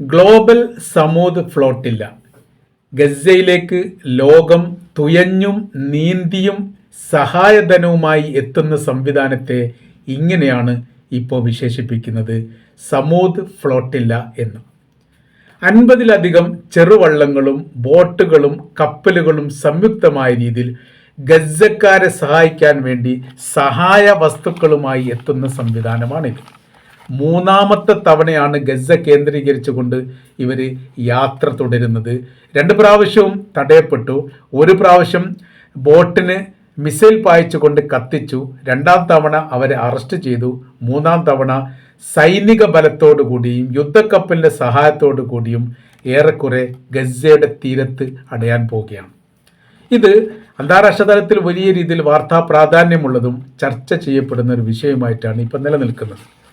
Global Thamud flotilla. ഗസയിലേക്ക് ലോകം തുയഞ്ഞും നീന്തിയും സഹായധനവുമായി എത്തുന്ന സംവിധാനത്തെ ഇങ്ങനെയാണ് ഇപ്പോൾ വിശേഷിപ്പിക്കുന്നത്. സമൂത് ഫ്ലോട്ടില്ല എന്ന്. അൻപതിലധികം ചെറുവള്ളങ്ങളും ബോട്ടുകളും കപ്പലുകളും സംയുക്തമായ രീതിയിൽ ഗസക്കാരെ സഹായിക്കാൻ വേണ്ടി സഹായ വസ്തുക്കളുമായി എത്തുന്ന സംവിധാനമാണിത്. മൂന്നാമത്തെ തവണയാണ് ഗസ കേന്ദ്രീകരിച്ചുകൊണ്ട് ഇവർ യാത്ര തുടരുന്നത്. രണ്ട് പ്രാവശ്യവും തടയപ്പെട്ടു. ഒരു പ്രാവശ്യം ബോട്ടിന് മിസൈൽ പായിച്ചുകൊണ്ട് കത്തിച്ചു. രണ്ടാം തവണ അവരെ അറസ്റ്റ് ചെയ്തു. മൂന്നാം തവണ സൈനിക ബലത്തോടു കൂടിയും യുദ്ധക്കപ്പലിന്റെ സഹായത്തോടു കൂടിയും ഏറെക്കുറെ ഗസയുടെ തീരത്ത് അടയാൻ പോവുകയാണ്. ഇത് അന്താരാഷ്ട്ര തലത്തിൽ വലിയ രീതിയിൽ വാർത്താ പ്രാധാന്യമുള്ളതും ചർച്ച ചെയ്യപ്പെടുന്ന ഒരു വിഷയമായിട്ടാണ് ഇപ്പം നിലനിൽക്കുന്നത്.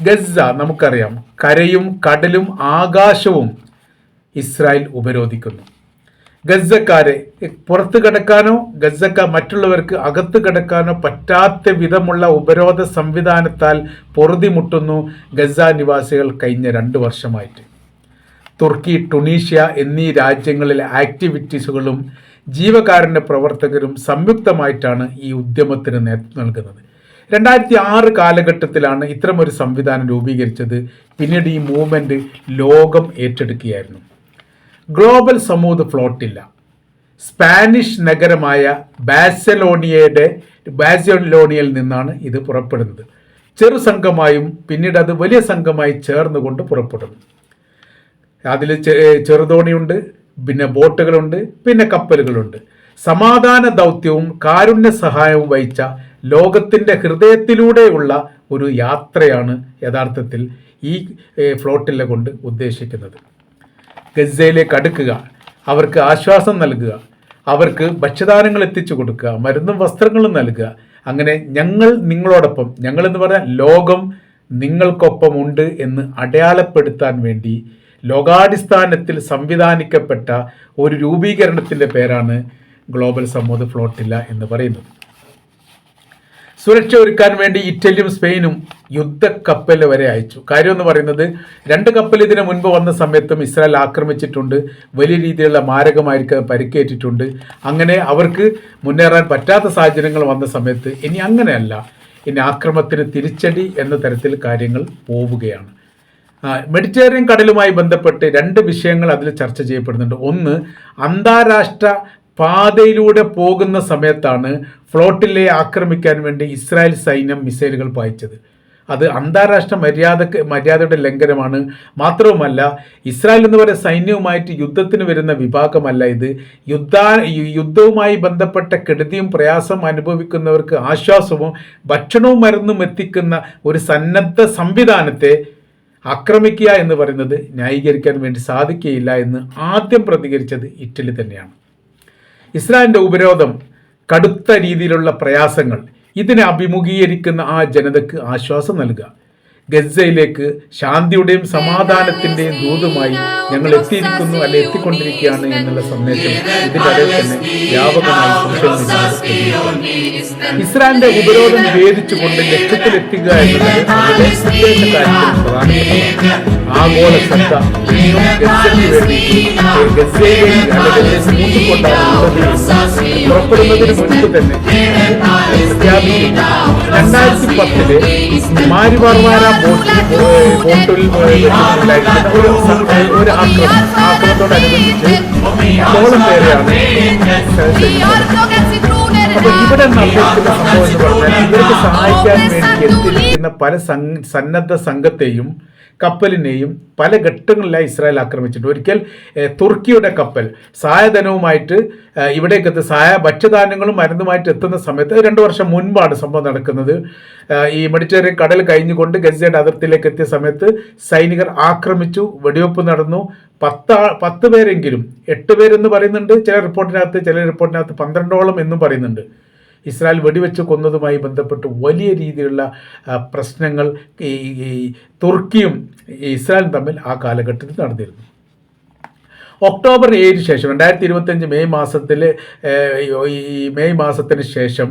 ഗസ നമുക്കറിയാം. കരയും കടലും ആകാശവും ഇസ്രായേൽ ഉപരോധിക്കുന്നു. ഗസക്കാരെ പുറത്ത് കിടക്കാനോ ഗസക്ക മറ്റുള്ളവർക്ക് അകത്ത് കിടക്കാനോ പറ്റാത്ത വിധമുള്ള ഉപരോധ സംവിധാനത്താൽ പൊറുതിമുട്ടുന്നു ഗസ നിവാസികൾ കഴിഞ്ഞ രണ്ട് വർഷമായിട്ട്. തുർക്കി ടുണീഷ്യ എന്നീ രാജ്യങ്ങളിലെ ആക്ടിവിറ്റീസുകളും ജീവകാരുണ്യ പ്രവർത്തകരും സംയുക്തമായിട്ടാണ് ഈ ഉദ്യമത്തിന് നേതൃത്വം നൽകുന്നത്. രണ്ടായിരത്തി ആറ് കാലഘട്ടത്തിലാണ് ഇത്തരമൊരു സംവിധാനം രൂപീകരിച്ചത്. പിന്നീട് ഈ മൂവ്മെന്റ് ലോകം ഏറ്റെടുക്കുകയായിരുന്നു. ഗ്ലോബൽ സമൂഹ ഫ്ലോട്ടില്ല. സ്പാനിഷ് നഗരമായ ബാസലോണിയയുടെ ബാസലോണിയയിൽ നിന്നാണ് ഇത് പുറപ്പെടുന്നത്. ചെറു സംഘമായും പിന്നീട് അത് വലിയ സംഘമായി ചേർന്നുകൊണ്ട് പുറപ്പെടുന്നു. അതിൽ ചെറുതോണിയുണ്ട് പിന്നെ ബോട്ടുകളുണ്ട് പിന്നെ കപ്പലുകളുണ്ട്. സമാധാന ദൗത്യവും കാരുണ്യ സഹായവും വഹിച്ച ലോകത്തിന്റെ ഹൃദയത്തിലൂടെയുള്ള ഒരു യാത്രയാണ് യഥാർത്ഥത്തിൽ ഈ ഫ്ലോട്ടിലെ കൊണ്ട് ഉദ്ദേശിക്കുന്നത്. ഗസയിലേക്ക് അടുക്കുക അവർക്ക് ആശ്വാസം നൽകുക അവർക്ക് ഭക്ഷ്യധാനങ്ങൾ എത്തിച്ചു കൊടുക്കുക മരുന്നും വസ്ത്രങ്ങളും നൽകുക. അങ്ങനെ ഞങ്ങൾ നിങ്ങളോടൊപ്പം ഞങ്ങളെന്ന് പറഞ്ഞാൽ ലോകം നിങ്ങൾക്കൊപ്പമുണ്ട് എന്ന് അടയാളപ്പെടുത്താൻ വേണ്ടി ലോകാടിസ്ഥാനത്തിൽ സംവിധാനിക്കപ്പെട്ട ഒരു രൂപീകരണത്തിന്റെ പേരാണ് ഗ്ലോബൽ സമൂഹ ഫ്ലോട്ടില്ല എന്ന് പറയുന്നത്. സുരക്ഷ ഒരുക്കാൻ വേണ്ടി ഇറ്റലിയും സ്പെയിനും യുദ്ധക്കപ്പൽ വരെ അയച്ചു. കാര്യം എന്ന് പറയുന്നത് രണ്ട് കപ്പൽ ഇതിനു മുൻപ് വന്ന സമയത്തും ഇസ്രായേൽ ആക്രമിച്ചിട്ടുണ്ട്. വലിയ രീതിയിലുള്ള മാരകമായിരിക്കും പരിക്കേറ്റിട്ടുണ്ട്. അങ്ങനെ അവർക്ക് മുന്നേറാൻ പറ്റാത്ത സാഹചര്യങ്ങൾ വന്ന സമയത്ത് ഇനി അങ്ങനെയല്ല. ഇനി ആക്രമത്തിന് തിരിച്ചടി എന്ന തരത്തിൽ കാര്യങ്ങൾ പോവുകയാണ്. മെഡിറ്ററേനിയൻ കടലുമായി ബന്ധപ്പെട്ട് രണ്ട് വിഷയങ്ങൾ അതിൽ ചർച്ച ചെയ്യപ്പെടുന്നുണ്ട്. ഒന്ന് അന്താരാഷ്ട്ര പാതയിലൂടെ പോകുന്ന സമയത്താണ് ഫ്ലോട്ടിലെ ആക്രമിക്കാൻ വേണ്ടി ഇസ്രായേൽ സൈന്യം മിസൈലുകൾ പായിച്ചത്. അത് അന്താരാഷ്ട്ര മര്യാദയ്ക്ക് മര്യാദയുടെ ലംഘനമാണ്. മാത്രവുമല്ല ഇസ്രായേൽ എന്ന് പറയുന്ന സൈന്യവുമായിട്ട് യുദ്ധത്തിന് വരുന്ന വിഭാഗമല്ല ഇത്. യുദ്ധ യുദ്ധവുമായി ബന്ധപ്പെട്ട കെടുതിയും പ്രയാസം അനുഭവിക്കുന്നവർക്ക് ആശ്വാസവും ഭക്ഷണവും മരുന്നും എത്തിക്കുന്ന ഒരു സന്നദ്ധ സംവിധാനത്തെ ആക്രമിക്കുക എന്ന് പറയുന്നത് ന്യായീകരിക്കാൻ വേണ്ടി സാധിക്കുകയില്ല എന്ന് ആദ്യം പ്രതികരിച്ചത് ഇറ്റലി തന്നെയാണ്. ഇസ്രായേലിന്റെ ഉപരോധം കടുത്ത രീതിയിലുള്ള പ്രയാസങ്ങൾ ഇതിനെ അഭിമുഖീകരിക്കുന്ന ആ ജനതയ്ക്ക് ആശ്വാസം നൽകുക. ഗസയിലേക്ക് ശാന്തിയുടെയും സമാധാനത്തിന്റെയും ദൂതുമായി ഞങ്ങൾ എത്തിയിരിക്കുന്നു അല്ലെ എത്തിക്കൊണ്ടിരിക്കുകയാണ് എന്നുള്ള സന്ദേശം ഇതിന്റെ തന്നെ വ്യാപകമായി സോഷ്യൽ ഇസ്രായേലിന്റെ ഉപരോധം ഭേദിച്ചുകൊണ്ട് ലക്ഷ്യത്തിലെത്തുക എന്നുള്ളത് ആഗോള ശ്രദ്ധ പുറപ്പെടുന്നതിന് മുൻപ് തന്നെ രണ്ടായിരത്തി പത്തിലെ ബോട്ടിൽ ഒരു ഒരു ആക്രമണം ആക്രമണത്തോടനുബന്ധിച്ച് ഇത്തോളം പേരെയാണ് അപ്പൊ ഇവിടെ നടന്നിരിക്കുന്ന സംഭവം എന്ന് പറഞ്ഞാൽ ഇവർക്ക് സഹായിക്കാൻ വേണ്ടി എത്തിയിരിക്കുന്ന പല സന്നദ്ധ സംഘത്തെയും കപ്പലിനെയും പല ഘട്ടങ്ങളിലായി ഇസ്രായേൽ ആക്രമിച്ചിട്ടുണ്ട്. ഒരിക്കൽ തുർക്കിയുടെ കപ്പൽ സഹായധനവുമായിട്ട് ഇവിടേക്ക് എത്തുന്ന സഹായ ഭക്ഷ്യധാന്യങ്ങളും മരുന്നുമായിട്ട് എത്തുന്ന സമയത്ത് രണ്ട് വർഷം മുൻപാണ് സംഭവം നടക്കുന്നത്. ഈ മെഡിറ്ററേനിയൻ കടൽ കഴിഞ്ഞുകൊണ്ട് ഗസയുടെ അതിർത്തിയിലേക്ക് എത്തിയ സമയത്ത് സൈനികർ ആക്രമിച്ചു വെടിവെപ്പ് നടന്നു. പത്ത് പത്ത് പേരെങ്കിലും എട്ട് പേരെന്ന് പറയുന്നുണ്ട്. ചില റിപ്പോർട്ടിനകത്ത് ചില റിപ്പോർട്ടിനകത്ത് പന്ത്രണ്ടോളം എന്നും പറയുന്നുണ്ട്. ഇസ്രായേൽ വെടിവെച്ച് കൊന്നതുമായി ബന്ധപ്പെട്ട് വലിയ രീതിയിലുള്ള പ്രശ്നങ്ങൾ ഈ തുർക്കിയും ഇസ്രായേലും തമ്മിൽ ആ കാലഘട്ടത്തിൽ നടന്നിരുന്നു. ഒക്ടോബർ ഏഴിന് ശേഷം രണ്ടായിരത്തി ഇരുപത്തഞ്ച് മെയ് മാസത്തിൽ ഈ മെയ് മാസത്തിന് ശേഷം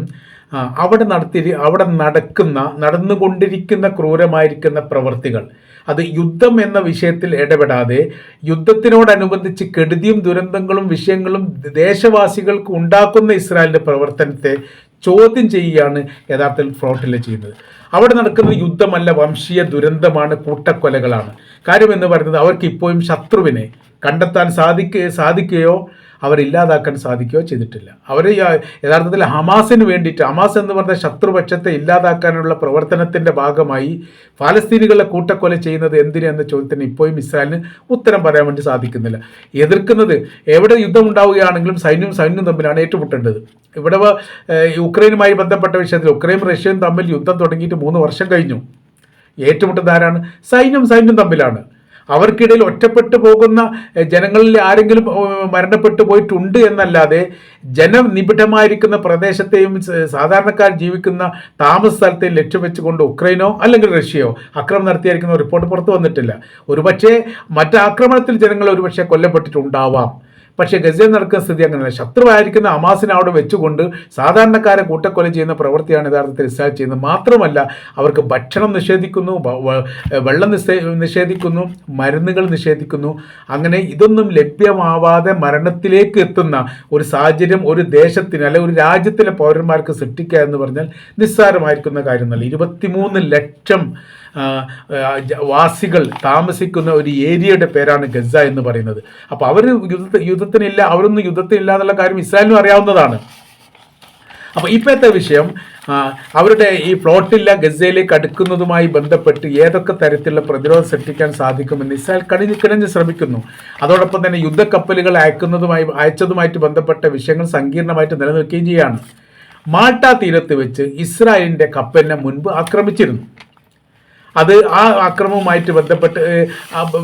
അവിടെ നടത്തി അവിടെ നടക്കുന്ന നടന്നുകൊണ്ടിരിക്കുന്ന ക്രൂരമായിരിക്കുന്ന പ്രവൃത്തികൾ അത് യുദ്ധം എന്ന വിഷയത്തിൽ ഇടപെടാതെ യുദ്ധത്തിനോടനുബന്ധിച്ച് കെടുതിയും ദുരന്തങ്ങളും വിഷയങ്ങളും ദേശവാസികൾക്ക് ഉണ്ടാക്കുന്ന ഇസ്രായേലിന്റെ പ്രവർത്തനത്തെ ചോദ്യം ചെയ്യുകയാണ് യഥാർത്ഥത്തിൽ ഫ്രോട്ടിലെ ചെയ്യുന്നത്. അവിടെ നടക്കുന്ന യുദ്ധമല്ല വംശീയ ദുരന്തമാണ് കൂട്ടക്കൊലകളാണ്. കാര്യം എന്ന് പറയുന്നത് അവർക്ക് ഇപ്പോഴും ശത്രുവിനെ കണ്ടെത്താൻ സാധിക്കുക സാധിക്കുകയോ അവരില്ലാതാക്കാൻ സാധിക്കുകയോ ചെയ്തിട്ടില്ല. അവർ യഥാർത്ഥത്തിൽ ഹമാസിന് വേണ്ടിയിട്ട് ഹമാസ് എന്ന് പറഞ്ഞ ശത്രുപക്ഷത്തെ ഇല്ലാതാക്കാനുള്ള പ്രവർത്തനത്തിന്റെ ഭാഗമായി ഫലസ്തീനികളെ കൂട്ടക്കൊല ചെയ്യുന്നത് എന്തിനെന്ന ചോദ്യത്തിന് ഇപ്പോഴും ഇസ്രായേലിന് ഉത്തരം പറയാൻ വേണ്ടി സാധിക്കുന്നില്ല. എതിർക്കുന്നത് എവിടെ യുദ്ധം ഉണ്ടാവുകയാണെങ്കിലും സൈന്യവും സൈന്യവും തമ്മിലാണ് ഏറ്റുമുട്ടേണ്ടത്. ഇവിടെ യുക്രൈനുമായി ബന്ധപ്പെട്ട വിഷയത്തിൽ ഉക്രൈനും റഷ്യയും തമ്മിൽ യുദ്ധം തുടങ്ങിയിട്ട് മൂന്ന് വർഷം കഴിഞ്ഞു. ഏറ്റുമുട്ടുന്ന ആരാണ്? സൈന്യം സൈന്യം തമ്മിലാണ്. അവർക്കിടയിൽ ഒറ്റപ്പെട്ടു പോകുന്ന ജനങ്ങളിൽ ആരെങ്കിലും മരണപ്പെട്ടു പോയിട്ടുണ്ട് എന്നല്ലാതെ ജനനിബിഡമായിരിക്കുന്ന പ്രദേശത്തെയും സാധാരണക്കാർ ജീവിക്കുന്ന താമസ സ്ഥലത്തെയും ലക്ഷ്യം വെച്ചുകൊണ്ട് ഉക്രൈനോ അല്ലെങ്കിൽ റഷ്യയോ ആക്രമണം നടത്തിയായിരിക്കുന്ന റിപ്പോർട്ട് പുറത്തു വന്നിട്ടില്ല. ഒരുപക്ഷെ മറ്റാക്രമണത്തിൽ ജനങ്ങൾ ഒരുപക്ഷെ കൊല്ലപ്പെട്ടിട്ടുണ്ടാവാം. പക്ഷേ ഗസയിൽ നടക്കുന്ന സ്ഥിതി അങ്ങനെയല്ല. ശത്രുവായിരിക്കുന്ന അമാസിനെ അവിടെ വെച്ചുകൊണ്ട് സാധാരണക്കാരെ കൂട്ടക്കൊല ചെയ്യുന്ന പ്രവൃത്തിയാണ് യഥാർത്ഥത്തിൽ ഇസ്രായേൽ ചെയ്യുന്നത്. മാത്രമല്ല അവർക്ക് ഭക്ഷണം നിഷേധിക്കുന്നു വെള്ളം നിഷേ നിഷേധിക്കുന്നു മരുന്നുകൾ നിഷേധിക്കുന്നു. അങ്ങനെ ഇതൊന്നും ലഭ്യമാവാതെ മരണത്തിലേക്ക് എത്തുന്ന ഒരു സാഹചര്യം ഒരു ദേശത്തിന് അല്ലെ ഒരു രാജ്യത്തിലെ പൗരന്മാർക്ക് സൃഷ്ടിക്കുക എന്ന് പറഞ്ഞാൽ നിസ്സാരമായിരിക്കുന്ന കാര്യമല്ല ഇരുപത്തിമൂന്ന് ലക്ഷം വാസികൾ താമസിക്കുന്ന ഒരു ഏരിയയുടെ പേരാണ് ഗസ എന്ന് പറയുന്നത്. അപ്പോൾ അവർ യുദ്ധ യുദ്ധത്തിനില്ല അവരൊന്നും യുദ്ധത്തിനില്ല എന്നുള്ള കാര്യം ഇസ്രായേലിനും അറിയാവുന്നതാണ്. അപ്പോൾ ഇപ്പോഴത്തെ വിഷയം അവരുടെ ഈ പ്ലോട്ടില്ല ഗസയിലേക്ക് അടുക്കുന്നതുമായി ബന്ധപ്പെട്ട് ഏതൊക്കെ തരത്തിലുള്ള പ്രതിരോധം സൃഷ്ടിക്കാൻ സാധിക്കുമെന്ന് ഇസ്രായേൽ കണിഞ്ഞ് കിണഞ്ഞ് ശ്രമിക്കുന്നു. അതോടൊപ്പം തന്നെ യുദ്ധക്കപ്പലുകൾ അയക്കുന്നതുമായി അയച്ചതുമായിട്ട് ബന്ധപ്പെട്ട വിഷയങ്ങൾ സങ്കീർണമായിട്ട് നിലനിൽക്കുകയും ചെയ്യുകയാണ് മാൾട്ട തീരത്ത് വെച്ച് ഇസ്രായേലിന്റെ കപ്പലിനെ മുൻപ് ആക്രമിച്ചിരുന്നു. അത് ആ അക്രമവുമായിട്ട് ബന്ധപ്പെട്ട്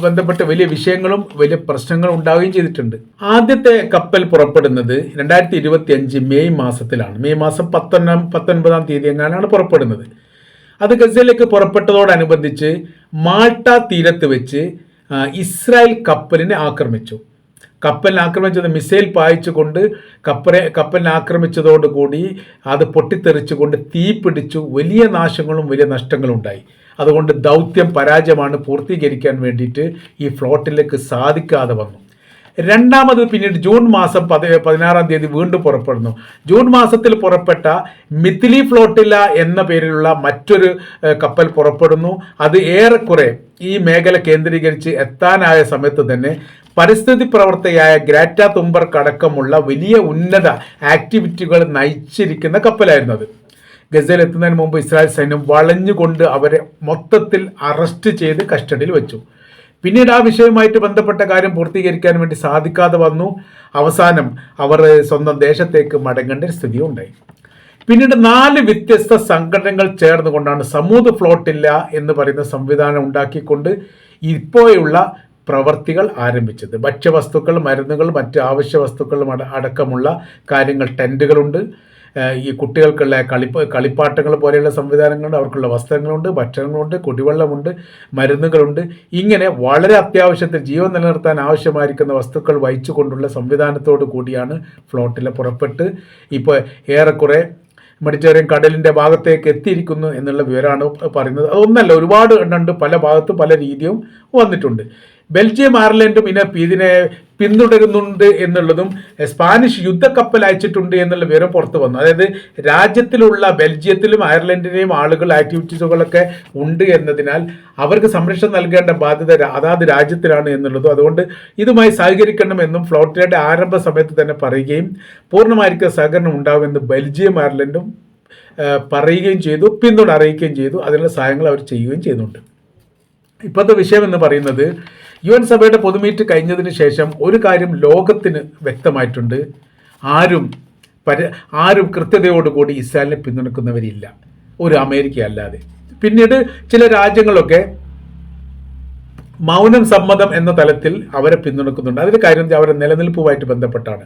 ബന്ധപ്പെട്ട വലിയ വിഷയങ്ങളും വലിയ പ്രശ്നങ്ങളും ഉണ്ടാവുകയും ചെയ്തിട്ടുണ്ട്. ആദ്യത്തെ കപ്പൽ പുറപ്പെടുന്നത് രണ്ടായിരത്തി ഇരുപത്തി അഞ്ച് മെയ് മാസത്തിലാണ്. മെയ് മാസം പത്തൊന്നാം പത്തൊൻപതാം തീയതി എങ്ങാനാണ് പുറപ്പെടുന്നത്. അത് ഗസയിലേക്ക് പുറപ്പെട്ടതോടനുബന്ധിച്ച് മാൾട്ട തീരത്ത് വെച്ച് ഇസ്രായേൽ കപ്പലിനെ ആക്രമിച്ചു. കപ്പലിനെ ആക്രമിച്ചത് മിസൈൽ പായിച്ചുകൊണ്ട് കപ്പലെ കപ്പലിനെ ആക്രമിച്ചതോടുകൂടി അത് പൊട്ടിത്തെറിച്ചുകൊണ്ട് തീ പിടിച്ചു വലിയ നാശങ്ങളും വലിയ നഷ്ടങ്ങളും ഉണ്ടായി അതുകൊണ്ട് ദൗത്യം പരാജയമാണ് പൂർത്തീകരിക്കാൻ വേണ്ടിയിട്ട് ഈ ഫ്ലോട്ടിലേക്ക് സാധിക്കാതെ വന്നു. രണ്ടാമത് പിന്നീട് ജൂൺ മാസം പതി പതിനാറാം തീയതി വീണ്ടും പുറപ്പെടുന്നു. ജൂൺ മാസത്തിൽ പുറപ്പെട്ട മിഥിലി ഫ്ലോട്ടില്ല എന്ന പേരിലുള്ള മറ്റൊരു കപ്പൽ പുറപ്പെടുന്നു. അത് ഏറെക്കുറെ ഈ മേഖല കേന്ദ്രീകരിച്ച് എത്താനായ സമയത്ത് തന്നെ പരിസ്ഥിതി പ്രവർത്തകയായ ഗ്രാറ്റ തുമ്പർക്ക് അടക്കമുള്ള വലിയ ഉന്നത ആക്ടിവിറ്റികൾ നയിച്ചിരിക്കുന്ന കപ്പലായിരുന്നു അത്. ഗസയിൽ എത്തുന്നതിന് മുമ്പ് ഇസ്രായേൽ സൈന്യം വളഞ്ഞുകൊണ്ട് അവരെ മൊത്തത്തിൽ അറസ്റ്റ് ചെയ്ത് കസ്റ്റഡിയിൽ വെച്ചു. പിന്നീട് ആ വിഷയവുമായിട്ട് ബന്ധപ്പെട്ട കാര്യം പൂർത്തീകരിക്കാൻ വേണ്ടി സാധിക്കാതെ വന്നു. അവസാനം അവർ സ്വന്തം ദേശത്തേക്ക് മടങ്ങേണ്ട ഒരു സ്ഥിതി ഉണ്ടായി പിന്നീട് നാല് വ്യത്യസ്ത സംഘടനകൾ ചേർന്നുകൊണ്ടാണ് സമൂത് ഫ്ലോട്ടില്ല എന്ന് പറയുന്ന സംവിധാനം ഉണ്ടാക്കിക്കൊണ്ട് ഇപ്പോഴുള്ള പ്രവർത്തികൾ ആരംഭിച്ചത്. ഭക്ഷ്യവസ്തുക്കൾ മരുന്നുകൾ മറ്റ് ആവശ്യ വസ്തുക്കളും അടക്കമുള്ള കാര്യങ്ങൾ ടെന്റുകളുണ്ട് ഈ കുട്ടികൾക്കുള്ള കളിപ്പ കളിപ്പാട്ടങ്ങൾ പോലെയുള്ള സംവിധാനങ്ങളുണ്ട്. അവർക്കുള്ള വസ്ത്രങ്ങളുണ്ട് ഭക്ഷണങ്ങളുണ്ട് കുടിവെള്ളമുണ്ട് മരുന്നുകളുണ്ട്. ഇങ്ങനെ വളരെ അത്യാവശ്യത്തിൽ ജീവൻ നിലനിർത്താൻ ആവശ്യമായിരിക്കുന്ന വസ്തുക്കൾ വഹിച്ചുകൊണ്ടുള്ള സംവിധാനത്തോടു കൂടിയാണ് ഫ്ലോട്ടിൽ പുറപ്പെട്ട് ഇപ്പോൾ ഏറെക്കുറെ മെഡിറ്ററേനിയൻ കടലിന്റെ ഭാഗത്തേക്ക് എത്തിയിരിക്കുന്നു എന്നുള്ള വിവരമാണ് പറയുന്നത്. അതൊന്നല്ല ഒരുപാട് എണ്ണുണ്ട് പല ഭാഗത്തും പല രീതിയും വന്നിട്ടുണ്ട്. ബെൽജിയം അയർലൻഡും ഇതിനെ ഇതിനെ പിന്തുടരുന്നുണ്ട് എന്നുള്ളതും സ്പാനിഷ് യുദ്ധക്കപ്പൽ അയച്ചിട്ടുണ്ട് എന്നുള്ള വിവരം പുറത്തു വന്നു. അതായത് രാജ്യത്തിലുള്ള ബെൽജിയത്തിലും അയർലൻഡിനെയും ആളുകൾ ആക്ടിവിറ്റീസുകളൊക്കെ ഉണ്ട് എന്നതിനാൽ അവർക്ക് സംരക്ഷണം നൽകേണ്ട ബാധ്യത അതാത് രാജ്യത്തിലാണ് എന്നുള്ളതും. അതുകൊണ്ട് ഇതുമായി സഹകരിക്കണമെന്നും ഫ്ലോട്ടിലയുടെ ആരംഭ സമയത്ത് തന്നെ പറയുകയും പൂർണമായിരിക്കും സഹകരണം ഉണ്ടാവുമെന്ന് ബെൽജിയം അയർലൻഡും പറയുകയും ചെയ്തു പിന്തുണ അറിയിക്കുകയും ചെയ്തു. അതിനുള്ള സഹായങ്ങൾ അവർ ചെയ്യുകയും ചെയ്യുന്നുണ്ട്. ഇപ്പോഴത്തെ വിഷയം എന്ന് പറയുന്നത് യു എൻ സഭയുടെ പൊതുമീറ്റ് കഴിഞ്ഞതിന് ശേഷം ഒരു കാര്യം ലോകത്തിന് വ്യക്തമായിട്ടുണ്ട്. ആരും പര ആരും കൃത്യതയോടുകൂടി ഇസ്രായേലിനെ പിന്തുണക്കുന്നവരില്ല. ഒരു അമേരിക്ക അല്ലാതെ പിന്നീട് ചില രാജ്യങ്ങളൊക്കെ മൗനം സമ്മതം എന്ന തലത്തിൽ അവരെ പിന്തുണക്കുന്നുണ്ട്. അതിന്റെ കാര്യം? അവരുടെ നിലനിൽപ്പുമായിട്ട് ബന്ധപ്പെട്ടാണ്.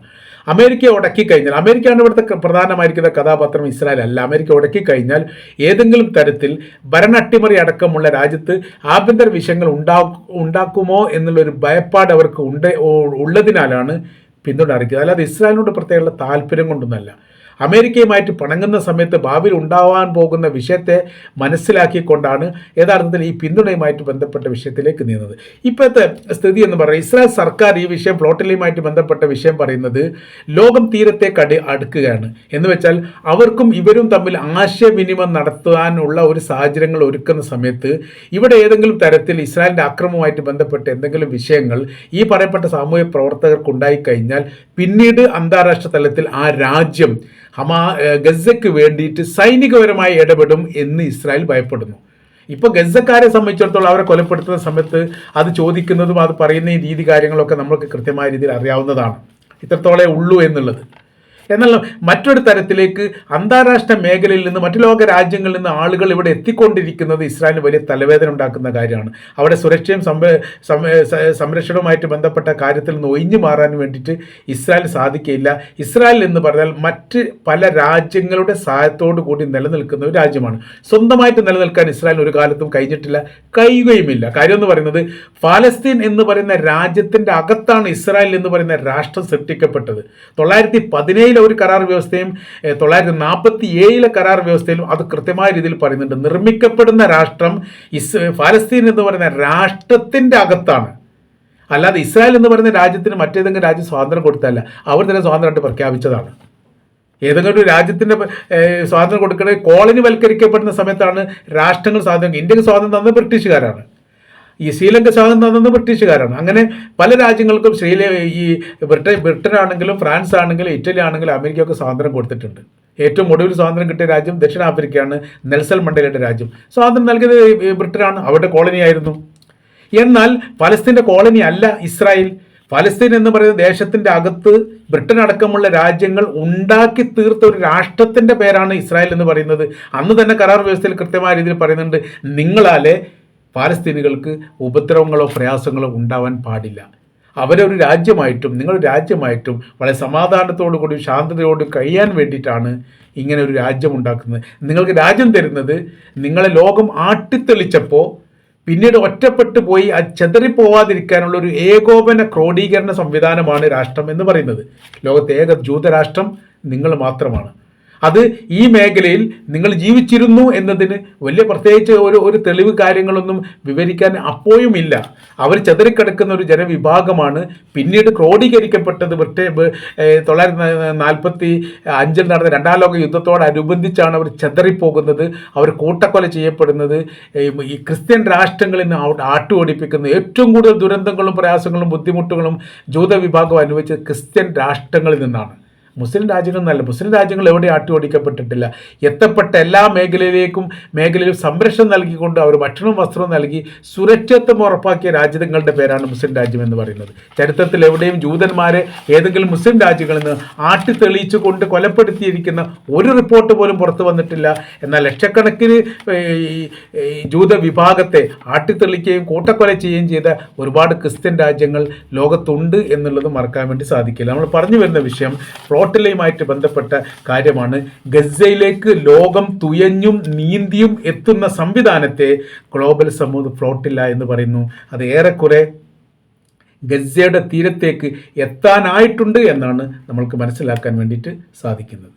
അമേരിക്ക ഉടക്കി കഴിഞ്ഞാൽ അമേരിക്കയാണ് ഇവിടുത്തെ പ്രധാനമായിരിക്കുന്ന കഥാപാത്രം ഇസ്രായേൽ അല്ല അമേരിക്ക ഉടക്കി കഴിഞ്ഞാൽ ഏതെങ്കിലും തരത്തിൽ ഭരണ അട്ടിമറി അടക്കമുള്ള രാജ്യത്ത് ആഭ്യന്തര വിഷയങ്ങൾ ഉണ്ടാ ഉണ്ടാക്കുമോ എന്നുള്ളൊരു ഭയപ്പാട് അവർക്ക് ഉണ്ട് ഉള്ളതിനാലാണ് പിന്തുണ അറിയിക്കുന്നത് അല്ലാതെ ഇസ്രായേലിനോട് പ്രത്യേകമുള്ള താല്പര്യം കൊണ്ടൊന്നല്ല അമേരിക്കയുമായിട്ട് പിണങ്ങുന്ന സമയത്ത് ഭാവിയിൽ ഉണ്ടാവാൻ പോകുന്ന വിഷയത്തെ മനസ്സിലാക്കിക്കൊണ്ടാണ് യഥാർത്ഥത്തിൽ ഈ പിന്തുണയുമായിട്ട് ബന്ധപ്പെട്ട വിഷയത്തിലേക്ക് നീങ്ങുന്നത്. ഇപ്പോഴത്തെ സ്ഥിതി എന്ന് പറയുന്നത് ഇസ്രായേൽ സർക്കാർ ഈ വിഷയം ഫ്ലോട്ടിലയുമായിട്ട് ബന്ധപ്പെട്ട വിഷയം പറയുന്നത് ലോകം തീരത്തെ കടി അടുക്കുകയാണ്. എന്ന് വെച്ചാൽ അവർക്കും ഇവരും തമ്മിൽ ആശയവിനിമയം നടത്താനുള്ള ഒരു സാഹചര്യങ്ങൾ ഒരുക്കുന്ന സമയത്ത് ഇവിടെ ഏതെങ്കിലും തരത്തിൽ ഇസ്രായേലിന്റെ അക്രമവുമായിട്ട് ബന്ധപ്പെട്ട് എന്തെങ്കിലും വിഷയങ്ങൾ ഈ പറയപ്പെട്ട സാമൂഹ്യ പ്രവർത്തകർക്ക് ഉണ്ടായിക്കഴിഞ്ഞാൽ പിന്നീട് അന്താരാഷ്ട്ര തലത്തിൽ ആ രാജ്യം ഹമാ ഗസയ്ക്ക് വേണ്ടിയിട്ട് സൈനികപരമായി ഇടപെടും എന്ന് ഇസ്രായേൽ ഭയപ്പെടുന്നു. ഇപ്പോൾ ഗസക്കാരെ സംബന്ധിച്ചിടത്തോളം അവരെ കൊലപ്പെടുത്തുന്ന സമയത്ത് അത് ചോദിക്കുന്നതും അത് പറയുന്ന രീതി കാര്യങ്ങളൊക്കെ നമ്മൾക്ക് കൃത്യമായ രീതിയിൽ അറിയാവുന്നതാണ്. ഇത്രത്തോളേ ഉള്ളൂ എന്നുള്ളത്. എന്നാൽ മറ്റൊരു തരത്തിലേക്ക് അന്താരാഷ്ട്ര മേഖലയിൽ നിന്ന് മറ്റു ലോക രാജ്യങ്ങളിൽ നിന്ന് ആളുകൾ ഇവിടെ എത്തിക്കൊണ്ടിരിക്കുന്നത് ഇസ്രായേലിന് വലിയ തലവേദന ഉണ്ടാക്കുന്ന കാര്യമാണ്. അവിടെ സുരക്ഷയും സംര സംരക്ഷണവുമായിട്ട് ബന്ധപ്പെട്ട കാര്യത്തിൽ നിന്ന് ഒഴിഞ്ഞു മാറാൻ വേണ്ടിയിട്ട് ഇസ്രായേൽ സാധിക്കില്ല ഇസ്രായേൽ എന്ന് പറഞ്ഞാൽ മറ്റ് പല രാജ്യങ്ങളുടെ സഹായത്തോടു കൂടി നിലനിൽക്കുന്ന ഒരു രാജ്യമാണ്. സ്വന്തമായിട്ട് നിലനിൽക്കാൻ ഇസ്രായേൽ ഒരു കാലത്തും കഴിഞ്ഞിട്ടില്ല കഴിയുകയുമില്ല. കാര്യം എന്ന് പറയുന്നത് ഫലസ്തീൻ എന്ന് പറയുന്ന രാജ്യത്തിന്റെ അകത്താണ് ഇസ്രായേൽ എന്ന് പറയുന്ന രാഷ്ട്രം സൃഷ്ടിക്കപ്പെട്ടത്. തൊള്ളായിരത്തി പതിനേഴിലെ ഒരു കരാർ വ്യവസ്ഥയും തൊള്ളായിരത്തി നാൽപ്പത്തി ഏഴിലെ കരാർ വ്യവസ്ഥയിലും അത് കൃത്യമായ രീതിയിൽ പറയുന്നുണ്ട്. നിർമ്മിക്കപ്പെടുന്ന രാഷ്ട്രം ഇസ് ഫലസ്തീൻ എന്ന് പറയുന്ന രാഷ്ട്രത്തിന്റെ അകത്താണ്. അല്ലാതെ ഇസ്രായേൽ എന്ന് പറയുന്ന രാജ്യത്തിന് മറ്റേതെങ്കിലും രാജ്യം സ്വാതന്ത്ര്യം കൊടുത്തല്ല അവർ തന്നെ സ്വാതന്ത്ര്യമായിട്ട് പ്രഖ്യാപിച്ചതാണ്. ഏതെങ്കിലും ഒരു രാജ്യത്തിന്റെ സ്വാതന്ത്ര്യം കൊടുക്കണേ കോളനി വൽക്കരിക്കപ്പെടുന്ന സമയത്താണ് രാഷ്ട്രങ്ങൾ സ്വാതന്ത്ര്യം. ഇന്ത്യയ്ക്ക് സ്വാതന്ത്ര്യം തന്നത് ബ്രിട്ടീഷുകാരാണ്. ഈ ശ്രീലങ്ക സ്വാതന്ത്ര്യം തന്നത് ബ്രിട്ടീഷുകാരാണ്. അങ്ങനെ പല രാജ്യങ്ങൾക്കും ശ്രീല ഈ ബ്രിട്ടൻ ബ്രിട്ടൻ ആണെങ്കിലും ഫ്രാൻസ് ആണെങ്കിലും ഇറ്റലി ആണെങ്കിലും അമേരിക്കയൊക്കെ സ്വാതന്ത്ര്യം കൊടുത്തിട്ടുണ്ട്. ഏറ്റവും ഒടുവിൽ സ്വാതന്ത്ര്യം കിട്ടിയ രാജ്യം ദക്ഷിണാഫ്രിക്കയാണ് നെൽസൽ മണ്ടേലയുടെ രാജ്യം. സ്വാതന്ത്ര്യം നൽകിയത് ബ്രിട്ടനാണ് അവരുടെ കോളനിയായിരുന്നു എന്നാൽ പലസ്തീന്റെ കോളനി അല്ല ഇസ്രായേൽ. പലസ്തീൻ എന്ന് പറയുന്ന ദേശത്തിന്റെ അകത്ത് ബ്രിട്ടൻ അടക്കമുള്ള രാജ്യങ്ങൾ ഉണ്ടാക്കി തീർത്ത ഒരു രാഷ്ട്രത്തിന്റെ പേരാണ് ഇസ്രായേൽ എന്ന് പറയുന്നത്. അന്ന് തന്നെ കരാർ വ്യവസ്ഥയിൽ കൃത്യമായ രീതിയിൽ പറയുന്നുണ്ട് നിങ്ങളാലെ പാലസ്തീനികൾക്ക് ഉപദ്രവങ്ങളോ പ്രയാസങ്ങളോ ഉണ്ടാവാൻ പാടില്ല. അവരൊരു രാജ്യമായിട്ടും നിങ്ങളൊരു രാജ്യമായിട്ടും വളരെ സമാധാനത്തോടു കൂടി ശാന്തതയോടും കഴിയാൻ വേണ്ടിയിട്ടാണ് ഇങ്ങനെ ഒരു രാജ്യം ഉണ്ടാക്കുന്നത്. നിങ്ങൾക്ക് രാജ്യം തരുന്നത് നിങ്ങളെ ലോകം ആട്ടിത്തെളിച്ചപ്പോൾ പിന്നീട് ഒറ്റപ്പെട്ടു പോയി അത് ചെതറിപ്പോവാതിരിക്കാനുള്ള ഒരു ഏകോപന ക്രോഡീകരണ സംവിധാനമാണ് രാഷ്ട്രം എന്ന് പറയുന്നത്. ലോകത്തെ ഏക ജൂതരാഷ്ട്രം നിങ്ങൾ മാത്രമാണ്. അത് ഈ മേഖലയിൽ നിങ്ങൾ ജീവിച്ചിരുന്നു എന്നതിന് വലിയ പ്രത്യേകിച്ച് ഒരു ഒരു തെളിവ് കാര്യങ്ങളൊന്നും വിവരിക്കാൻ അപ്പോഴും ഇല്ല അവർ ചെതറിക്കിടക്കുന്ന ഒരു ജനവിഭാഗമാണ് പിന്നീട് ക്രോഡീകരിക്കപ്പെട്ടത് ബ്രിട്ടേ തൊള്ളായിരത്തി നാൽപ്പത്തി അഞ്ചിൽ നടന്ന രണ്ടാം ലോക യുദ്ധത്തോടനുബന്ധിച്ചാണ് അവർ ചെതറിപ്പോകുന്നത് അവർ കൂട്ടക്കൊല ചെയ്യപ്പെടുന്നത്. ഈ ക്രിസ്ത്യൻ രാഷ്ട്രങ്ങളിൽ നിന്ന് ആട്ടുപൊടിപ്പിക്കുന്നത് ഏറ്റവും കൂടുതൽ ദുരന്തങ്ങളും പ്രയാസങ്ങളും ബുദ്ധിമുട്ടുകളും ജൂത വിഭാഗം അനുഭവിച്ചത് ക്രിസ്ത്യൻ രാഷ്ട്രങ്ങളിൽ നിന്നാണ്. മുസ്ലിം രാജ്യങ്ങൾ നല്ല മുസ്ലിം രാജ്യങ്ങൾ എവിടെ ആട്ടി ആട്ടിയോടിക്കപ്പെട്ടിട്ടില്ല എത്തപ്പെട്ട എല്ലാ മേഖലയിലേക്കും മേഖലയിൽ സംരക്ഷണം നൽകിക്കൊണ്ട് അവർ ഭക്ഷണവും വസ്ത്രവും നൽകി സുരക്ഷിതത്വം ഉറപ്പാക്കിയ രാജ്യങ്ങളുടെ പേരാണ് മുസ്ലിം രാജ്യം എന്ന് പറയുന്നത്. ചരിത്രത്തിൽ എവിടെയും ജൂതന്മാരെ ഏതെങ്കിലും മുസ്ലിം രാജ്യങ്ങളിൽ നിന്ന് ആട്ടിത്തെളിയിച്ചു കൊണ്ട് കൊലപ്പെടുത്തിയിരിക്കുന്ന ഒരു റിപ്പോർട്ട് പോലും പുറത്തു വന്നിട്ടില്ല. എന്നാൽ ലക്ഷക്കണക്കിന് ജൂത വിഭാഗത്തെ ആട്ടിത്തെളിക്കുകയും കൂട്ടക്കൊല ചെയ്യുകയും ചെയ്ത ഒരുപാട് ക്രിസ്ത്യൻ രാജ്യങ്ങൾ ലോകത്തുണ്ട് എന്നുള്ളത് മറക്കാൻ വേണ്ടി സാധിക്കില്ല. നമ്മൾ പറഞ്ഞു വരുന്ന വിഷയം ഫ്ലോട്ടിലയുമായിട്ട് ബന്ധപ്പെട്ട കാര്യമാണ്. ഗസയിലേക്ക് ലോകം തുയഞ്ഞും നീന്തിയും എത്തുന്ന സംവിധാനത്തെ ഗ്ലോബൽ സമൂഹം ഫ്ലോട്ടില്ല എന്ന് പറയുന്നു. അത് ഏറെക്കുറെ ഗസയുടെ തീരത്തേക്ക് എത്താനായിട്ടുണ്ട് എന്നാണ് നമ്മൾക്ക് മനസ്സിലാക്കാൻ വേണ്ടിയിട്ട് സാധിക്കുന്നത്.